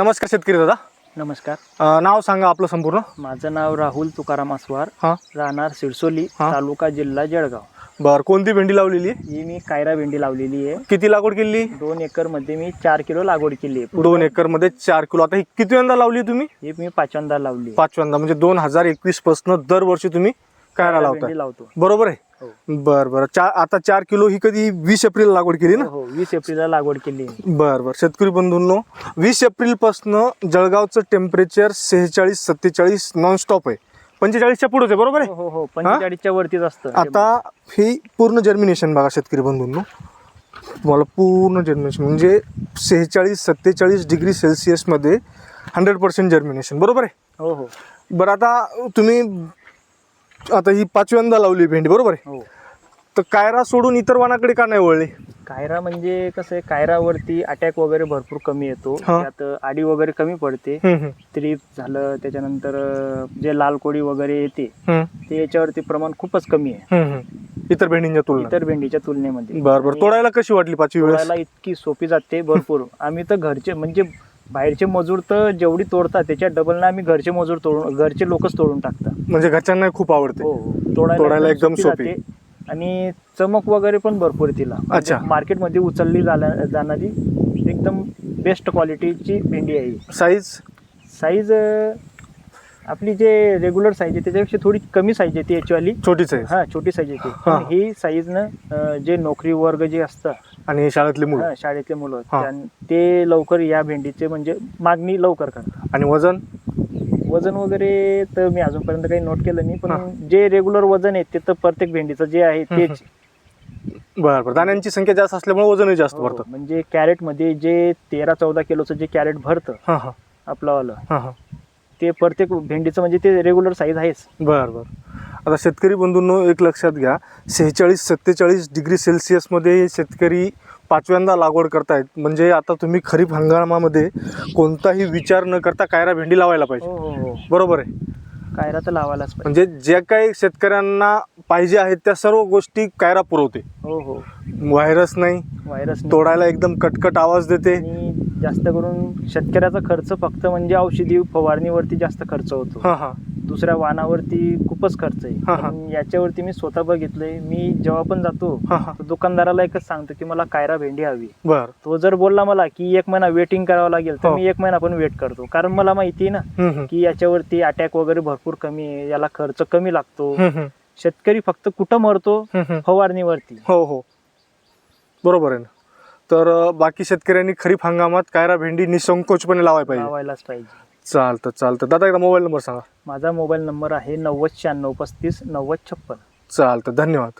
नमस्कार शेतकरी दादा. नमस्कार. अ, नाव सांगा आपलं संपूर्ण. माझं नाव राहुल तुकाराम आसवार हां. राहणार सिरसोली हा. तालुका जिल्हा जळगाव. बरं कोणती भेंडी लावलेली आहे? ही मी कायरा भेंडी लावलेली आहे. किती लागवड केली? दोन एकरमध्ये मी चार किलो लागवड केली आहे. दोन एकरमध्ये चार किलो. आता ही किती यंदा लावली तुम्ही? ही मी पाचव्यांदा लावली आहे. पाचव्यांदा म्हणजे दोन हजार एकवीसपासून दरवर्षी तुम्ही कायरा लावताय. भेंडी लावतो. बरोबर आहे. हो. बर बर. चार आता चार किलो ही कधी वीस एप्रिल लागवड केली ना? हो हो. वीस एप्रिलला लागवड केली आहे. बर बर. शेतकरी बंधूंनो वीस एप्रिलपासून जळगावचं टेम्परेचर सेहेचाळीस सत्तेचाळीस नॉनस्टॉप आहे. पंचेचाळीसच्या पुढेच आहे बरोबर आहे? हो हो. हो? पंचेचाळीसच्या वरतीच असतं. आता ही पूर्ण जर्मिनेशन बघा शेतकरी बंधूंनो. तुम्हाला पूर्ण जर्मिनेशन म्हणजे सेहेचाळीस सत्तेचाळीस डिग्री सेल्सिअसमध्ये हंड्रेड पर्सेंट जर्मिनेशन बरोबर आहे? हो हो. बरं आता तुम्ही आता ही पाचव्यांदा लावली भेंडी बरोबर आहे? हो. तर कायरा सोडून इतर वाणाकडे का नाही वळले? कायरा म्हणजे कसं आहे कायरावरती अटॅक वगैरे भरपूर कमी येतो. हा. त्यात आडी वगैरे कमी पडते. हम्म, त्रिप झालं त्याच्यानंतर अं, जे लाल कोडी वगैरे येते हम्म, ते याच्यावरती प्रमाण खूपच कमी आहे. हम्म, हम्म. इतर भेंडींच्या तुलनेत. इतर भेंडीच्या तुलनेमध्ये. बरं बरं. आणि तोडायला कशी वाटली पाचवी वेळेस? तोडायला इतकी सोपी जाते भरपूर. आम्ही तर घरचे म्हणजे बाहेरचे मजूर तर जेवढी तोडतात त्याच्या डबल ना आम्ही घरचे मजूर तोडून घरचे लोकच तोडून टाकतात म्हणजे घरच्यांना खूप आवडते हो हो. तोडायला एकदम सोपी. जाते. आणि चमक वगैरे पण भरपूर आहे तिला म्हणजे अच्छा. मार्केटमध्ये उचलली जाणारी एकदम बेस्ट क्वालिटीची भेंडी आहे साईज साईज आपली जे रेग्युलर साईज आहे त्याच्यापेक्षा थोडी कमी साईज येते याचीवाली छोटी साईज हा छोटी साईज येते हा. पण ही साईज ना जे नोकरी वर्ग जे असतं. आणि शाळेतली मुलं. हा, शाळेतले मुलं. हा. त्यां- ते लवकर या भेंडीचे म्हणजे मागणी लवकर करतात. आणि वजन? वजन वगैरे तर मी अजूनपर्यंत काही नोट केलं नाही हा. पण जे रेग्युलर वजन आहे ते तर प्रत्येक भेंडीचं जे आहे तेच. बरं बरं. दाण्यांची संख्या जास्त असल्यामुळे वजनही जास्त हो, भरतं म्हणजे कॅरेटमध्ये जे तेरा चौदा किलोचं जे कॅरेट भरतं हां हां. आपलंवालं हां हां. ते प्रत्येक भेंडीचं म्हणजे ते रेग्युलर साईज आहेच. बरं बरं. आता शेतकरी बंधूंनो एक लक्षात घ्या. सेहेचाळीस सत्तेचाळीस डिग्री सेल्सिअसमध्ये शेतकरी पाचव्यांदा लागवड करतायत. म्हणजे आता तुम्ही खरीप हंगामामध्ये कोणताही विचार न करता कायरा भेंडी लावायला पाहिजे. हो हो हो. बरोबर आहे? कायरा तर लावायलाच पाहिजे. म्हणजे ज्या काही शेतकऱ्यांना पाहिजे आहेत त्या सर्व गोष्टी कायरा पुरवते. हो हो. व्हायरस नाही व्हायरस. तोडायला एकदम कटकट आवाज देते. आणि जास्त करून शेतकऱ्याचा खर्च फक्त म्हणजे औषधी फवारणीवरती जास्त खर्च होतो. हां हां. दुसऱ्या वाहनावरती खूपच खर्च आहे. हा, हा. पण याच्यावरती मी स्वतः बघितलंय. मी जेव्हा पण जातो हां हां. तर दुकानदाराला एकच सांगतो की मला कायरा भेंडी हवी. बरं. तो जर बोलला मला की एक महिना वेटिंग करावं लागेल तर हो. मी एक महिना पण वेट करतो. कारण मला माहिती आहे ना हम्म, हम्म. की याच्यावरती अटॅक वगैरे भरपूर कमी आहे. याला खर्च कमी लागतो. हम्म, हम्म. शेतकरी फक्त कुठं मरतो हम्म, हम्म. फवारणीवरती. हो हो. बरोबर आहे ना. तर अं, बाकी शेतकऱ्यांनी खरीप हंगामात कायरा भेंडी निसंकोचपणे लावायला पाहिजे. लावायलाच पाहिजे. चालतं चालतं. दादा एकदा मोबाईल नंबर सांगा. माझा मोबाईल नंबर आहे नव्वद शहाण्णव पस्तीस नव्वद छप्पन. चालतं. धन्यवाद.